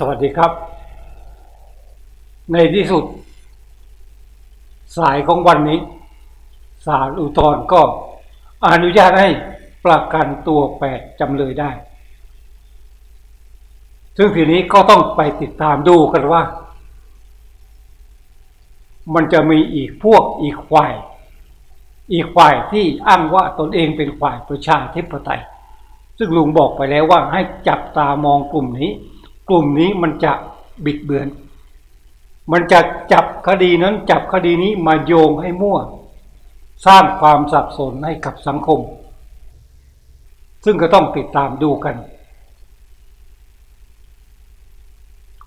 สวัสดีครับ ในที่สุด สายของวันนี้ศาลอุทธรณ์ก็อนุญาตให้ประกันตัวแปดจำเลยได้ ซึ่งทีนี้ก็ต้องไปติดตามดูกันว่า มันจะมีอีกพวกอีกฝ่าย อีกฝ่ายที่อ้างว่าตนเองเป็นฝ่ายประชาธิปไตย ซึ่งลุงบอกไปแล้วว่าให้จับตามองกลุ่มนี้ กลุ่มนี้มันจะบิดเบือน มันจะจับคดีนั้นจับคดีนี้มาโยงให้มั่ว สร้างความสับสนให้กับสังคม ซึ่งก็ต้องติดตามดูกัน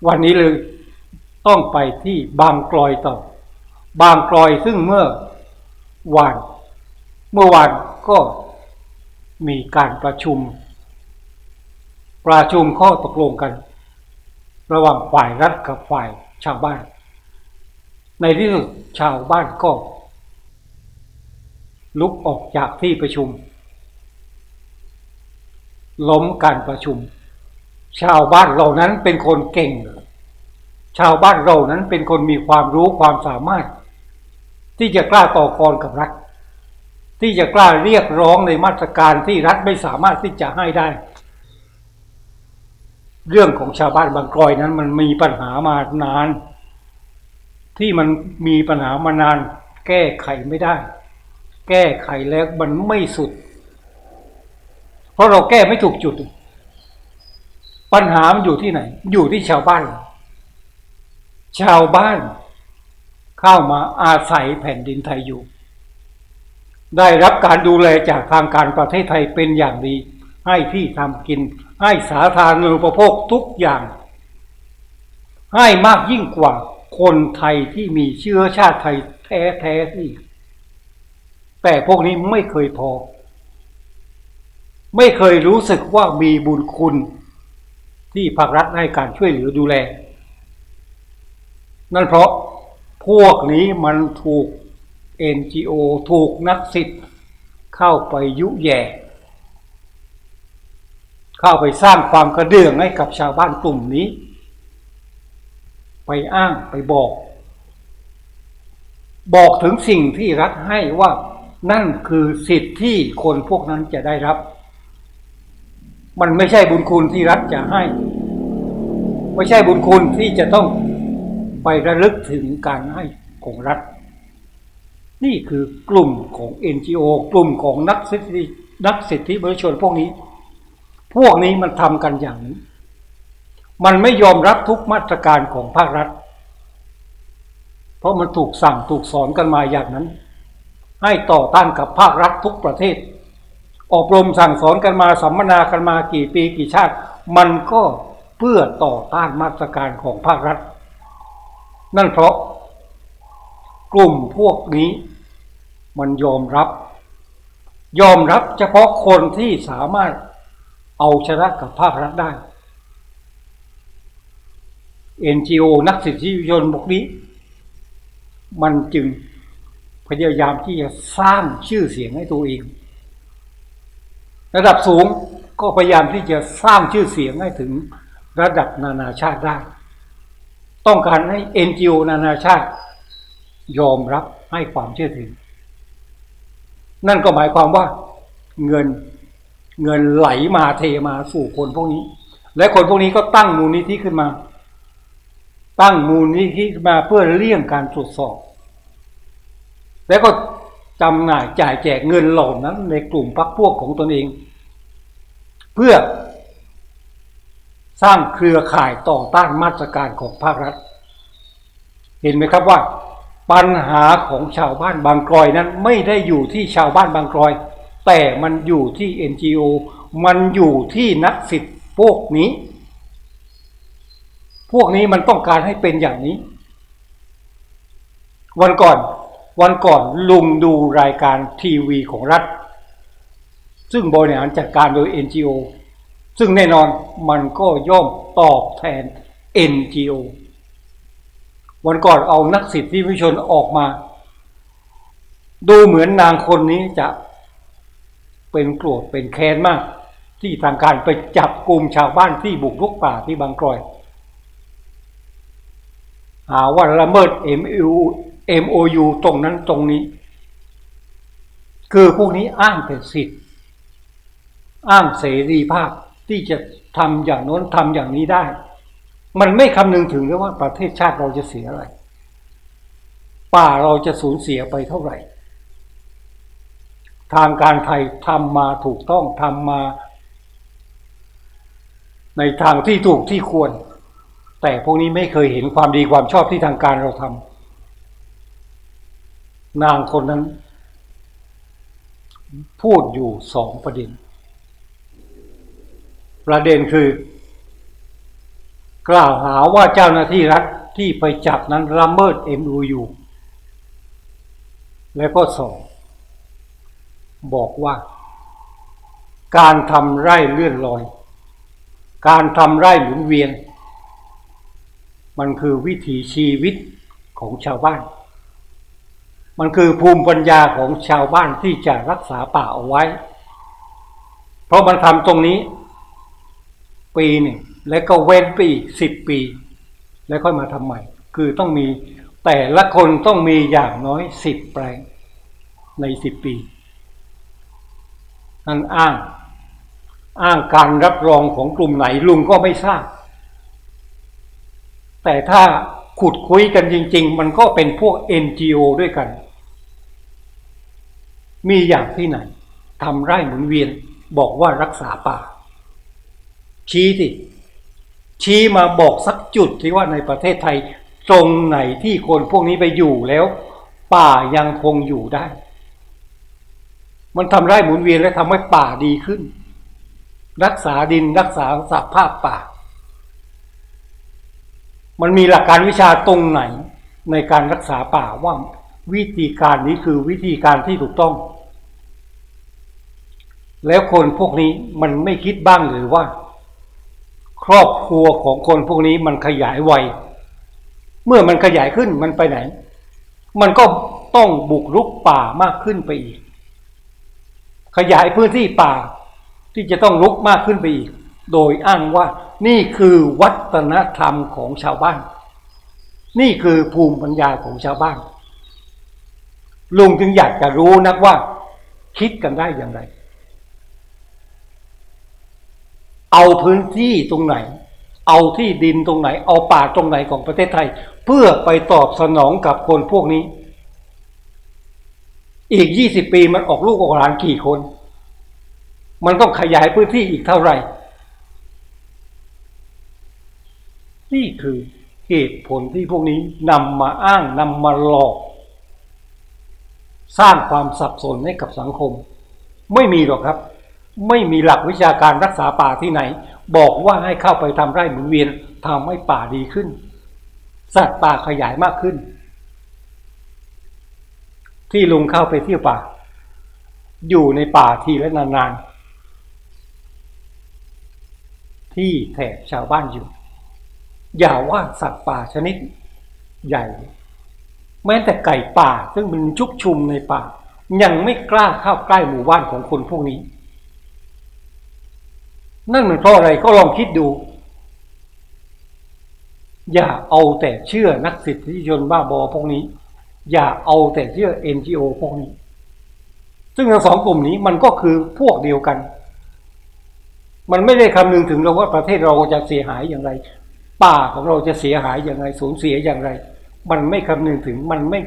วันนี้เลยต้องไปที่บางกลอยต่อ บางกลอยซึ่งเมื่อวาน เมื่อวานก็มีการประชุม ประชุมข้อตกลงกัน ระหว่างฝ่ายรัฐกับฝ่ายชาวบ้าน ในที่สุดชาวบ้านก็ ลุกออกจากที่ประชุม ล้มการประชุม ชาวบ้านเหล่านั้นเป็นคนเก่ง ชาวบ้านเรานั้นเป็นคนมีความรู้ความสามารถ ที่จะกล้าต่อกรกับรัฐ ที่จะกล้าเรียกร้องในมาตรการที่รัฐไม่สามารถที่จะให้ได้ เรื่องของชาวบ้านบางกรอยนั้น มันมีปัญหามานาน ที่มันมีปัญหามานาน แก้ไขไม่ได้ แก้ไขแล้วมันไม่สุด เพราะเราแก้ไม่ถูกจุด ปัญหามันอยู่ที่ไหน อยู่ที่ชาวบ้าน ชาวบ้าน เข้ามาอาศัยแผ่นดินไทยอยู่ ได้รับการดูแลจากทางการประเทศไทยเป็นอย่างดี ให้ที่ทำกิน ให้สาธารณูปโภคทุกอย่าง ให้มากยิ่งกว่าคนไทยที่มีเชื้อชาติไทยแท้ๆที่แต่พวกนี้ไม่เคยพอ ไม่เคยรู้สึกว่ามีบุญคุณที่ภาครัฐให้การช่วยเหลือดูแล นั่นเพราะพวกนี้มันถูก NGO ถูกนักสิทธิ์เข้าไปยุแย่ เข้าไปสร้างความกระเดื่องให้กับชาวบ้านกลุ่มนี้ ไปอ้างไปบอก บอกถึงสิ่งที่รัฐให้ว่านั่นคือสิทธิ์ที่คนพวกนั้นจะได้รับ มันไม่ใช่บุญคุณที่รัฐจะให้ ไม่ใช่บุญคุณที่จะต้องไประลึกถึงการให้ของรัฐ นี่คือกลุ่มของ NGO กลุ่มของนักสิทธินักสิทธิมนุษยชนพวกนี้ พวกนี้มันทำกันอย่างนี้ มันไม่ยอมรับทุกมาตรการของภาครัฐ เพราะมันถูกสั่งถูกสอนกันมาอย่างนั้น ให้ต่อต้านกับภาครัฐทุกประเทศ อบรมสั่งสอนกันมาสัมมนากันมากี่ปีกี่ชาติ มันก็เพื่อต่อต้านมาตรการของภาครัฐ นั่นเพราะ กลุ่มพวกนี้ มันยอมรับ ยอมรับเฉพาะคนที่สามารถ เอาชนะกับภาครัฐได้ NGO นักสิทธิยชนพวกนี้ มันจึงพยายามที่จะสร้างชื่อเสียงให้ตัวเอง ระดับสูงก็พยายามที่จะสร้างชื่อเสียงให้ถึงระดับนานาชาติได้ ต้องการให้ NGO นานาชาติ ยอมรับให้ความเชื่อถือ นั่นก็หมายความว่าเงิน เงินไหลมาเทมาสู่คนพวกนี้ และคนพวกนี้ก็ตั้งมูลนิธิขึ้นมา ตั้งมูลนิธิมาเพื่อเลี่ยงการตรวจสอบ แล้วก็จำหน่ายจ่ายแจกเงินเหล่านั้น ในกลุ่มพรรคพวกของตนเอง เพื่อสร้างเครือข่ายต่อต้านมาตรการของภาครัฐ เห็นไหมครับว่า ปัญหาของชาวบ้านบางกรอยนั้นไม่ได้อยู่ที่ชาวบ้านบางกรอย แต่มันอยู่ที่ NGO มันอยู่ที่นักสิทธิ์พวกนี้ พวกนี้มันต้องการให้เป็นอย่างนี้ วันก่อนวันก่อนลุงดูรายการทีวีของรัฐ ซึ่งบริหารจัดการโดย NGO ซึ่งแน่นอนมันก็ย่อมตอบแทน NGO วันก่อนเอานักสิทธิมนุษยชนออกมา ดูเหมือนนางคนนี้จะ เป็นโกรธเป็นแค้นมาก ที่ทางการไปจับกลุ่มชาวบ้านที่บุกรุกป่าที่บางกรอยหาว่าละเมิด MOU MOU ตรงนั้นตรงนี้ คือพวกนี้อ้างแต่สิทธิ์ อ้างเสรีภาพที่จะทำอย่างโน้นทำอย่างนี้ได้ มันไม่คำนึงถึงเลยว่าประเทศชาติเราจะเสียอะไร ป่าเราจะสูญเสียไปเท่าไหร่ ทางการไทยทำมาถูกต้องทำมา ในทางที่ถูกที่ควร แต่พวกนี้ไม่เคยเห็นความดีความชอบที่ทางการเราทำนางคนนั้น พูดอยู่สองประเด็น ประเด็นคือ กล่าวหาว่าเจ้าหน้าที่รัฐที่ไปจับนั้นละเมิด MOU และก็สอง บอกว่า การทำไร่เลื่อนลอย การทำไร่หมุนเวียน มันคือวิถีชีวิตของชาวบ้าน มันคือภูมิปัญญาของชาวบ้านที่จะรักษาป่าเอาไว้ เพราะมันทำตรงนี้ ปีหนึ่งแล้วก็เว้นไปอีกสิบปี แล้วค่อยมาทำใหม่ คือต้องมีแต่ละคนต้องมีอย่างน้อยสิบแปลงในสิบปี นั่นอ้าง อ้างการรับรองของกลุ่มไหนลุงก็ไม่ทราบ แต่ถ้าขุดคุยกันจริง ๆ มันก็เป็นพวก NGO ด้วยกัน มีอย่างที่ไหนทำไร่หมุนเวียนบอกว่ารักษาป่า ชี้สิชี้มาบอกสักจุดที่ว่าในประเทศไทย ตรงไหนที่คนพวกนี้ไปอยู่แล้ว ป่ายังคงอยู่ได้ มันทำไร่หมุนเวียนและทำให้ป่าดีขึ้น รักษาดินรักษาสภาพป่า มันมีหลักการวิชาตรงไหนในการรักษาป่าว่าวิธีการนี้คือวิธีการที่ถูกต้อง แล้วคนพวกนี้มันไม่คิดบ้างหรือว่า ครอบครัวของคนพวกนี้มันขยายวัยเมื่อมันขยายขึ้นมันไปไหน มันก็ต้องบุกรุกป่ามากขึ้นไปอีก ขยายพื้นที่ป่าที่จะต้องลุกมากขึ้นไปอีก โดยอ้างว่านี่คือวัฒนธรรมของชาวบ้าน นี่คือภูมิปัญญาของชาวบ้าน ลุงจึงอยากจะรู้นักว่า คิดกันได้อย่างไร เอาพื้นที่ตรงไหน เอาที่ดินตรงไหน เอาป่าตรงไหนของประเทศไทย เพื่อไปตอบสนองกับคนพวกนี้ อีกยี่สิบปีมันออกลูกออกหลานกี่คน มันต้องขยายพื้นที่อีกเท่าไหร่ นี่คือเหตุผลที่พวกนี้นำมาอ้างนำมาหลอก สร้างความสับสนให้กับสังคม ไม่มีหรอกครับ ไม่มีหลักวิชาการรักษาป่าที่ไหน บอกว่าให้เข้าไปทำไร่หมุนเวียนทำให้ป่าดีขึ้น สัตว์ป่าขยายมากขึ้น ที่ลุงเข้าไปเที่ยวป่า อยู่ในป่าทีและนานๆ ที่แถบชาวบ้านอยู่ อย่าว่าสัตว์ป่าชนิดใหญ่ แม้แต่ไก่ป่าซึ่งมันชุกชุมในป่า ยังไม่กล้าเข้าใกล้หมู่บ้านของคนพวกนี้ นั่นมันเพราะอะไรก็ลองคิดดู อย่าเอาแต่เชื่อนักสิทธิชนบ้าบอพวกนี้ อย่าเอาแต่เชื่อ NGO พวกนี้ ซึ่งทั้งสองกลุ่มนี้มันก็คือพวกเดียวกัน มันไม่ได้คำนึงถึงเราว่าประเทศเราจะเสียหายอย่างไร ป่าของเราจะเสียหายอย่างไร สูญเสียอย่างไร มันไม่คำนึงถึงมันไม่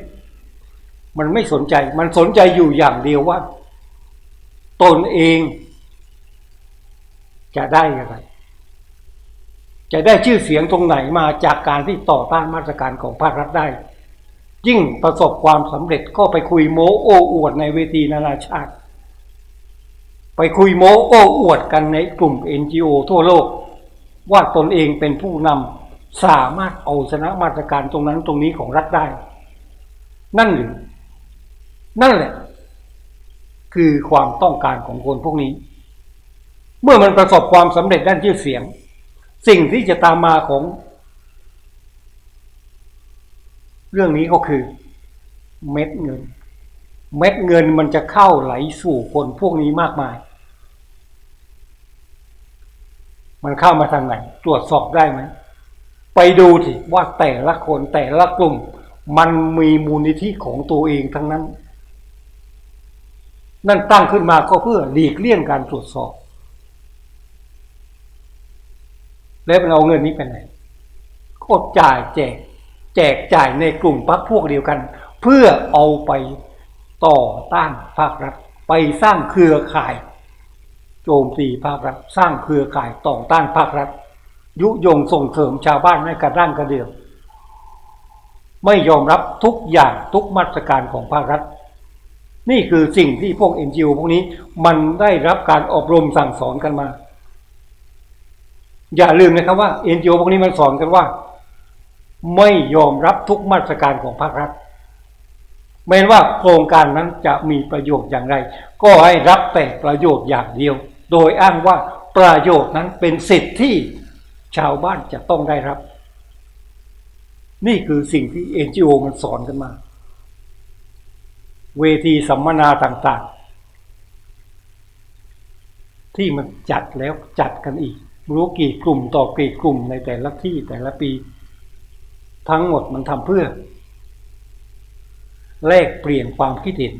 มันไม่สนใจ มันสนใจอยู่อย่างเดียวว่า ตนเอง จะได้อะไร จะได้ชื่อเสียงตรงไหนมาจากการที่ต่อต้านมาตรการของภาครัฐได้ ยิ่งประสบความสำเร็จก็ไปคุยโม้โอ้อวดในเวทีนานาชาติ ไปคุยโม้โอ้อวดกันในกลุ่ม NGO ทั่วโลก ว่าตนเองเป็นผู้นำสามารถเอาชนะมาตรการตรงนั้นตรงนี้ของรัฐได้ นั่นหรือนั่นแหละ คือความต้องการของคนพวกนี้ เมื่อมันประสบความสำเร็จด้านชื่อเสียง สิ่งที่จะตามมาของ เรื่องนี้ก็คือเม็ดเงิน เม็ดเงินมันจะเข้าไหลสู่คนพวกนี้มากมาย มันเข้ามาทางไหน ตรวจสอบได้ไหม ไปดูสิว่าแต่ละคนแต่ละกลุ่ม มันมีมูลนิธิของตัวเองทั้งนั้น นั่นตั้งขึ้นมาก็เพื่อหลีกเลี่ยงการตรวจสอบ แล้วมันเอาเงินนี้ไปไหนก็จ่ายแจก แจกจ่ายในกลุ่มพรรคพวกเดียวกัน เพื่อเอาไปต่อต้านภาครัฐ ไปสร้างเครือข่าย โจมตีภาครัฐ สร้างเครือข่ายต่อต้านภาครัฐ ยุยงส่งเสริมชาวบ้านให้กระด้างกระเดื่องไม่ยอมรับทุกอย่างทุกมาตรการของภาครัฐ นี่คือสิ่งที่พวก NGO พวกนี้มันได้รับการอบรมสั่งสอนกันมา อย่าลืมนะครับว่า NGO พวกนี้มันสอนกันว่า ไม่ยอมรับทุกมาตรการของภาครัฐแม้ว่าโครงการนั้นจะมีประโยชน์อย่างไร ก็ให้รับแต่ประโยชน์อย่างเดียว โดยอ้างว่าประโยชน์นั้นเป็นสิทธิ์ที่ชาวบ้านจะต้องได้รับ นี่คือสิ่งที่ NGO มันสอนกันมา เวทีสัมมนาต่างๆ ที่มันจัดแล้วจัดกันอีก รู้กี่กลุ่มต่อกี่กลุ่มในแต่ละที่แต่ละปี ทั้งหมดมันทำเพื่อ แลกเปลี่ยนความคิดเห็น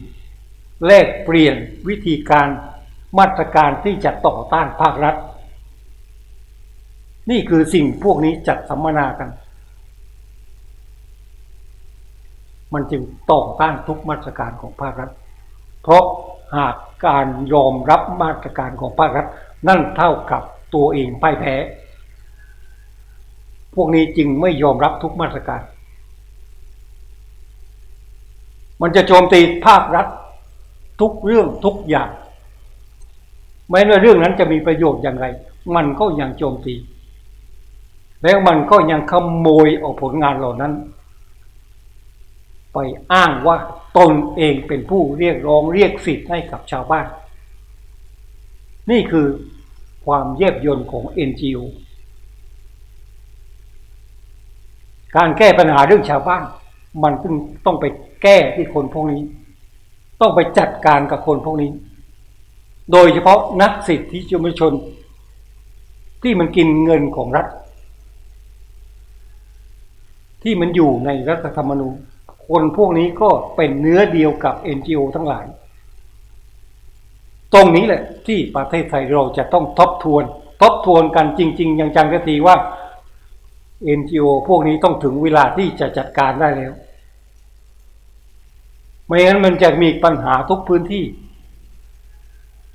แลกเปลี่ยนวิธีการมาตรการที่จะต่อต้านภาครัฐ นี่คือสิ่งพวกนี้จัดสัมมนากัน มันจึงต่อต้านทุกมาตรการของภาครัฐ เพราะหากการยอมรับมาตรการของภาครัฐ นั่นเท่ากับตัวเองพ่ายแพ้ พวกนี้จึงไม่ยอมรับทุกมาตรการ มันจะโจมตีภาครัฐ ทุกเรื่องทุกอย่างแม้ว่าเรื่องนั้นจะมีประโยชน์อย่างไร มันก็ยังโจมตี แล้วมันก็ยังขโมยเอาผลงานเหล่านั้น ไปอ้างว่าตนเองเป็นผู้เรียกร้องเรียกสิทธิ์ให้กับชาวบ้าน นี่คือความเย็บยนของ NGO การแก้ปัญหาเรื่องชาวบ้าน มันต้องต้องไปแก้ที่คนพวกนี้ ต้องไปจัดการกับคนพวกนี้ โดยเฉพาะนักสิทธิมนุษยชน ที่มันกินเงินของรัฐ ที่มันอยู่ในรัฐธรรมนูญคนพวกนี้ก็เป็นเนื้อเดียวกับ NGO ทั้งหลาย ตรงนี้แหละที่ประเทศไทยเราจะต้องทบทวน ทบทวนกันจริง ๆ อย่างจังกะทีว่า NGO พวกนี้ต้องถึงเวลาที่จะจัดการได้แล้ว ไม่งั้นมันจะมีปัญหาทุกพื้นที่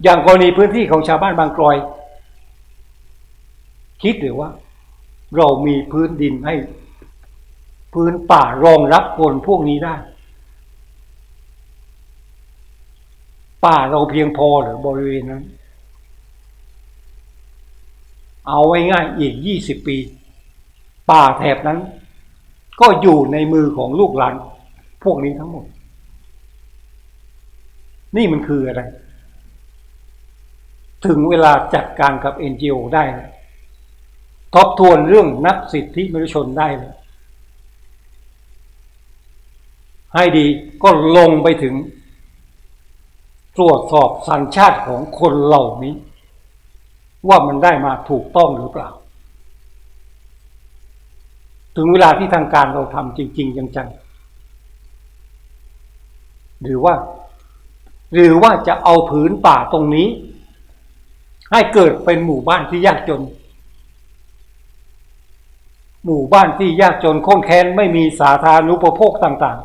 อย่างกรณีพื้นที่ของชาวบ้านบางกรอย คิดหรือว่า เรามีพื้นดินให้ พื้นป่ารองรับคนพวกนี้ได้ ป่าเราเพียงพอหรือบริเวณนั้น เอาไว้ง่ายอีกยี่สิบปี ป่าแถบนั้น ก็อยู่ในมือของลูกหลานพวกนี้ทั้งหมด นี่มันคืออะไร ถึงเวลาจัดการกับ NGO ได้แล้ทบทวนเรื่องนักสิทธิมนุษยชนได้เลยให้ดีก็ลงไปถึง ตรวจสอบสัญชาติของคนเหล่านี้ ว่ามันได้มาถูกต้องหรือเปล่า ถึงเวลาที่ทางการเราทำจริง ๆ จังๆหรือว่า หรือว่าจะเอาผืนป่าตรงนี้ ให้เกิดเป็นหมู่บ้านที่ยากจน หมู่บ้านที่ยากจนค้นแค้นไม่มีสาธารณูปโภคต่าง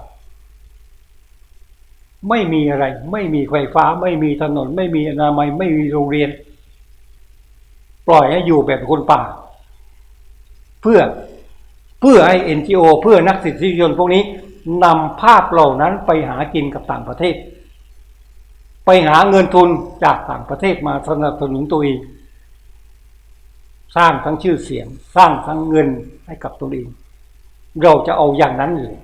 ๆ ไม่มีอะไร ไม่มีไฟฟ้า ไม่มีถนน ไม่มีอนามัย ไม่มีโรงเรียน ปล่อยให้อยู่แบบคนป่า เพื่อ พื่อให้ NGO เพื่อนักสิทธิชนพวกนี้นำภาพเหล่านั้นไปหากินกับต่างประเทศ ไปหาเงินทุนจากต่างประเทศมาสนับสนุนตัวเองสร้างทั้งชื่อเสียง สร้างทั้งเงินให้กับตัวเอง เราจะเอาอย่างนั้นหรือ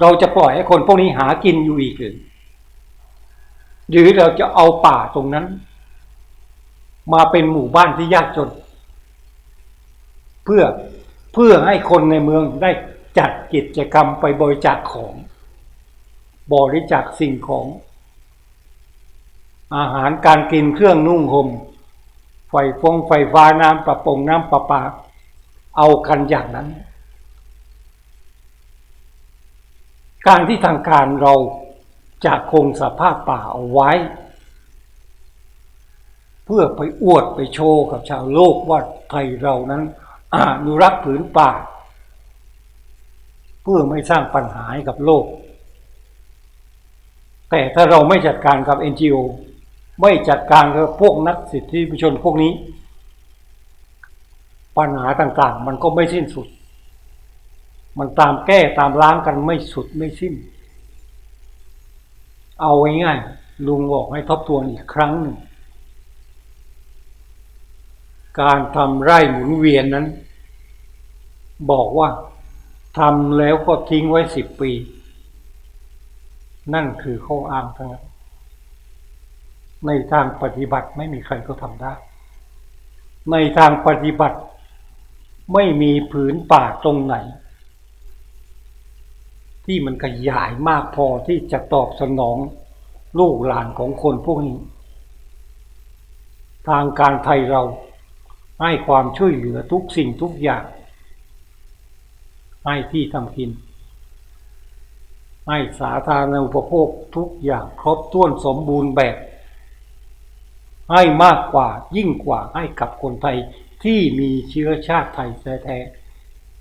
เราจะปล่อยให้คนพวกนี้หากินอยู่อีกหรือหรือเราจะเอาป่าตรงนั้น มาเป็นหมู่บ้านที่ยากจน เพื่อ พื่อให้คนในเมืองได้จัดกิจกรรมไปบริจาคของ บริจาคสิ่งของ อาหารการกินเครื่องนุ่งห่มไฟฟงไฟฟ้าน้ำประปงน้ำประปา เอากันอย่างนั้น การที่ทางการเราจะคงสภาพป่าเอาไว้ เพื่อไปอวดไปโชว์กับชาวโลกว่าไทยเรานั้น อนุรักษ์ผืนป่า เพื่อไม่สร้างปัญหาให้กับโลก แต่ถ้าเราไม่จัดการกับ NGO ไม่จัดการกับพวกนักสิทธิมนุษยชนพวกนี้ ปัญหาต่างๆ มันก็ไม่สิ้นสุด มันตามแก้ตามล้างกันไม่สุดไม่สิ้น เอาง่ายๆลุงบอกให้ทบทวนอีกครั้งหนึ่ง การทำไร่หมุนเวียนนั้น บอกว่าทำแล้วก็ทิ้งไว้สิบปี นั่นคือข้ออ้างทั้งนั้นในทางปฏิบัติไม่มีใครก็ทำได้ ในทางปฏิบัติ ไม่มีผืนป่าตรงไหน ที่มันขยายมากพอที่จะตอบสนองลูกหลานของคนพวกนี้ ทางการไทยเรา ให้ความช่วยเหลือทุกสิ่งทุกอย่าง ให้ที่ทำกิน ให้สาธารณูปโภคทุกอย่างครบถ้วนสมบูรณ์แบบ ให้มากกว่ายิ่งกว่าให้กับคนไทยที่มีเชื้อชาติไทยแท้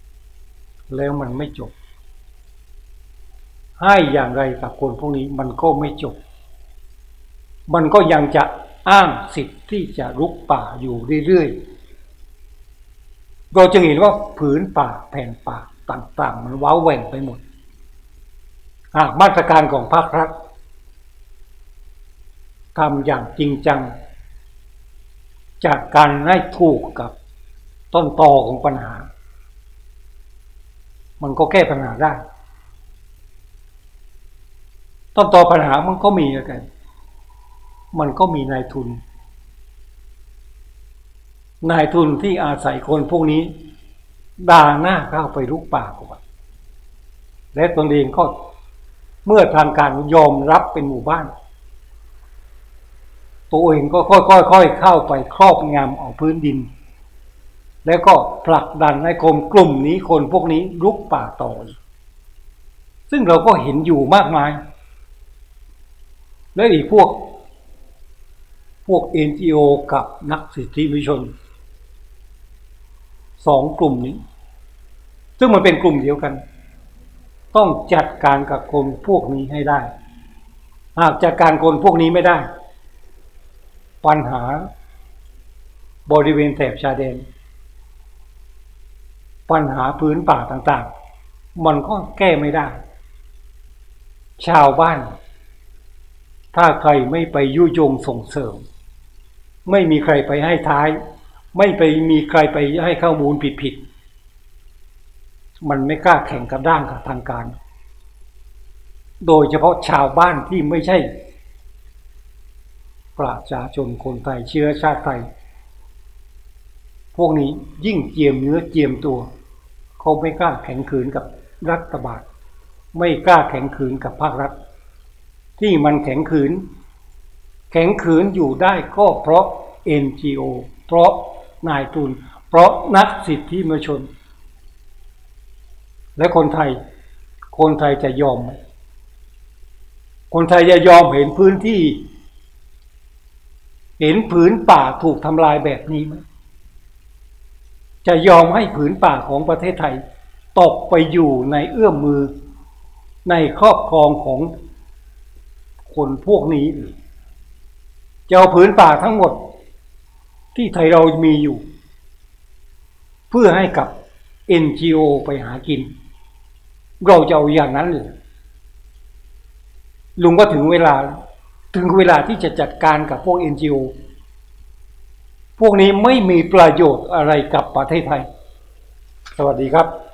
ๆแล้วมันไม่จบ ให้อย่างไรกับคนพวกนี้มันก็ไม่จบ มันก็ยังจะอ้างสิทธิ์ที่จะลุกป่าอยู่เรื่อยๆ เราจึงเห็นว่าผืนป่าแผ่นป่าต่าง ๆ มันว้าแหว่งไปหมด หากมาตรการของภาครัฐทำอย่างจริงจัง จากการให้ถูกกับต้นตอของปัญหา มันก็แก้ปัญหาได้ ต้นตอปัญหามันก็มีแล้วกันมันก็มีนายทุน นายทุนที่อาศัยคนพวกนี้ ด่าหน้าเข้าไปลุกป่าก่อนและตนเองก็เมื่อทางการยอมรับเป็นหมู่บ้าน ตัวเองก็ค่อยๆเข้าไปครอบงำเอาพื้นดิน แล้วก็ผลักดันให้กลมกลุ่มนี้คนพวกนี้ลุกป่าต่อซึ่งเราก็เห็นอยู่มากมาย และอีกพวกพวก NGO กับนักสิทธิมนุษยชน สองกลุ่มนี้ ซึ่งมันเป็นกลุ่มเดียวกัน ต้องจัดการกับคนพวกนี้ให้ได้ หากจัดการคนพวกนี้ไม่ได้ ปัญหาบริเวณแถบชายแดน ปัญหาพื้นป่าต่างๆ มันก็แก้ไม่ได้ ชาวบ้าน ถ้าใครไม่ไปยุยงส่งเสริม ไม่มีใครไปให้ท้าย ไม่ไปมีใครไปให้ข้อมูลผิดๆมันไม่กล้าแข่งกับด้านกับทางการ โดยเฉพาะชาวบ้านที่ไม่ใช่ ประชาชนคนไทยเชื้อชาติไทย พวกนี้ยิ่งเจียมเนื้อเจียมตัว เขาไม่กล้าแข่งขืนกับรัฐบาลไม่กล้าแข่งขืนกับภาครัฐ ที่มันแข็งขืน แข็งขืนอยู่ได้ก็เพราะ NGO เพราะ นายทุน เพราะนักสิทธิมนุษยชน และคนไทย คนไทยจะยอมไหมคนไทยจะยอมเห็นพื้นที่ เห็นผืนป่าถูกทำลายแบบนี้ไหมจะยอมให้ผืนป่าของประเทศไทย ตกไปอยู่ในเอื้อมมือ ในครอบครองของคนพวกนี้หรือจะเอาผืนป่าทั้งหมด ที่ไทยเรามีอยู่ เพื่อให้กับ NGO ไปหากิน เราจะเอาอย่างนั้นเลยลุงก็ถึงเวลา ถึงเวลาที่จะจัดการกับพวก NGO พวกนี้ไม่มีประโยชน์อะไรกับประเทศไทย สวัสดีครับ